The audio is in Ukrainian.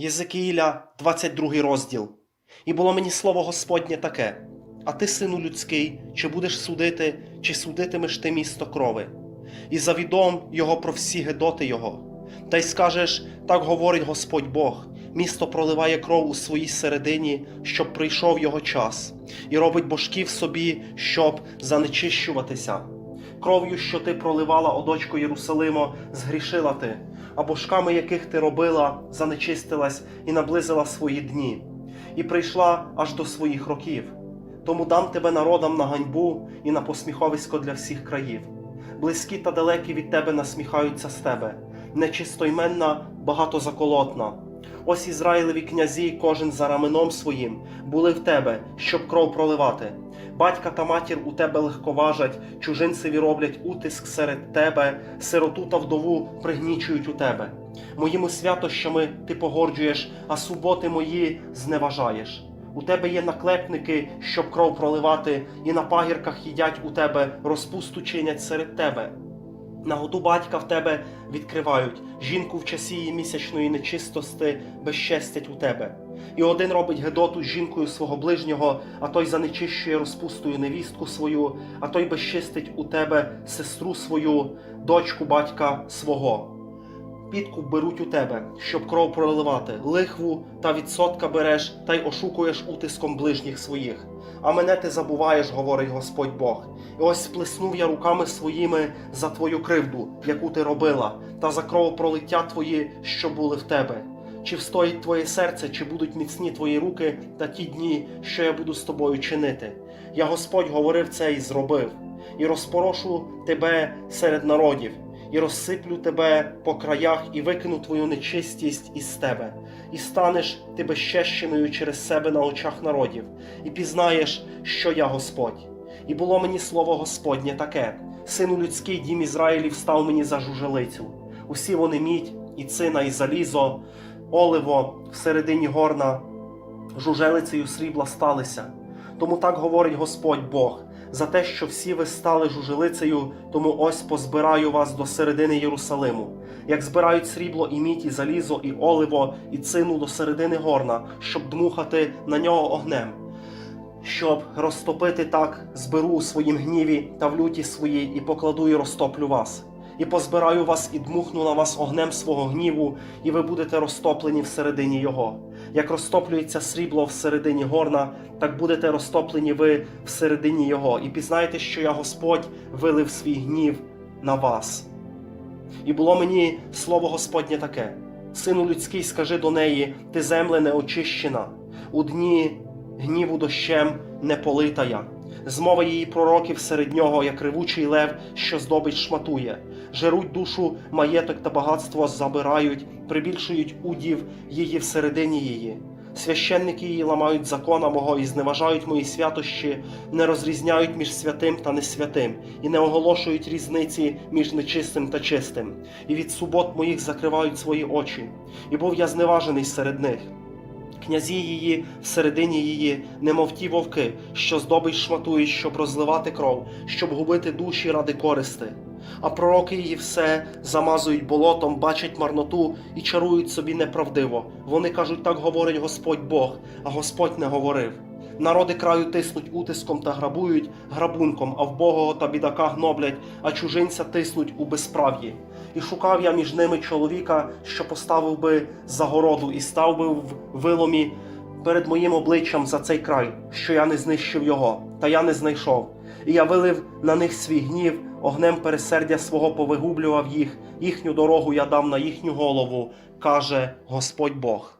Єзекіїля, 22 розділ. І було мені слово Господнє таке: А ти, сину людський, чи будеш судити, чи судитимеш ти місто крови? І завідом його про всі гедоти його. Та й скажеш: так говорить Господь Бог: місто проливає кров у своїй середині, щоб прийшов його час, і робить божків собі, щоб занечищуватися. Кров'ю, що ти проливала, о дочко Єрусалимо, згрішила ти, а божками, яких ти робила, занечистилась і наблизила свої дні, і прийшла аж до своїх років. Тому дам тебе народам на ганьбу і на посміховисько для всіх країв. Близькі та далекі від тебе насміхаються з тебе, нечистойменна, багатозаколотна. Ось Ізраїлеві князі, кожен за раменом своїм, були в тебе, щоб кров проливати. Батька та матір у тебе легковажать, чужинцеві роблять утиск серед тебе, сироту та вдову пригнічують у тебе. Моїми святощами ти погорджуєш, а суботи мої зневажаєш. У тебе є наклепники, щоб кров проливати, і на пагірках їдять у тебе, розпусту чинять серед тебе. Наготу батька в тебе відкривають, жінку в часі її місячної нечистости безчестять у тебе. І один робить гедоту з жінкою свого ближнього, а той занечищує розпустою невістку свою, а той безчистить у тебе сестру свою, дочку батька свого. Підкуп беруть у тебе, щоб кров проливати, лихву та відсотка береш, та й ошукуєш утиском ближніх своїх. А мене ти забуваєш, говорить Господь Бог. І ось сплеснув я руками своїми за твою кривду, яку ти робила, та за кровопролиття твої, що були в тебе. Чи встоїть твоє серце, чи будуть міцні твої руки та ті дні, що я буду з тобою чинити? Я Господь говорив це і зробив, і розпорошу тебе серед народів, і розсиплю тебе по краях, і викину твою нечистість із тебе, і станеш ти безчещеною через себе на очах народів, і пізнаєш, що я Господь. І було мені слово Господнє таке: Сину людський, дім Ізраїлів став мені за жужелицю. Усі вони мідь, і цина, і залізо, оливо всередині горна, жужелицею срібла сталися. Тому так говорить Господь Бог. За те, що всі ви стали жужелицею, тому ось позбираю вас до середини Єрусалиму, як збирають срібло і мідь, і залізо, і оливо, і цину до середини горна, щоб дмухати на нього огнем. Щоб розтопити так, зберу у своїм гніві та в люті своїй, і покладу і розтоплю вас. І позбираю вас і дмухну на вас огнем свого гніву, і ви будете розтоплені всередині його. Як розтоплюється срібло всередині горна, так будете розтоплені ви всередині його, і пізнаєте, що я Господь вилив свій гнів на вас. І було мені слово Господнє таке: Сину людський, скажи до неї, ти земле неочищена, у дні гніву дощем не полита я. Змова її пророків серед нього, як ревучий лев, що здобич шматує. Жеруть душу, маєток та багатство забирають, прибільшують удів її всередині її. Священники її ламають закона мого і зневажають мої святощі, не розрізняють між святим та несвятим, і не оголошують різниці між нечистим та чистим, і від субот моїх закривають свої очі. І був я зневажений серед них. Князі її всередині її, немов ті вовки, що здобич шматують, щоб розливати кров, щоб губити душі ради користи. А пророки її все замазують болотом, бачать марноту і чарують собі неправдиво. Вони кажуть, так говорить Господь Бог, а Господь не говорив. Народи краю тиснуть утиском та грабують грабунком, а вбогого та бідака гноблять, а чужинця тиснуть у безправ'ї. І шукав я між ними чоловіка, що поставив би загороду і став би в виломі перед моїм обличчям за цей край, що я не знищив його, та я не знайшов. І я вилив на них свій гнів, огнем пересердя свого повигублював їх, їхню дорогу я дам на їхню голову, каже Господь Бог.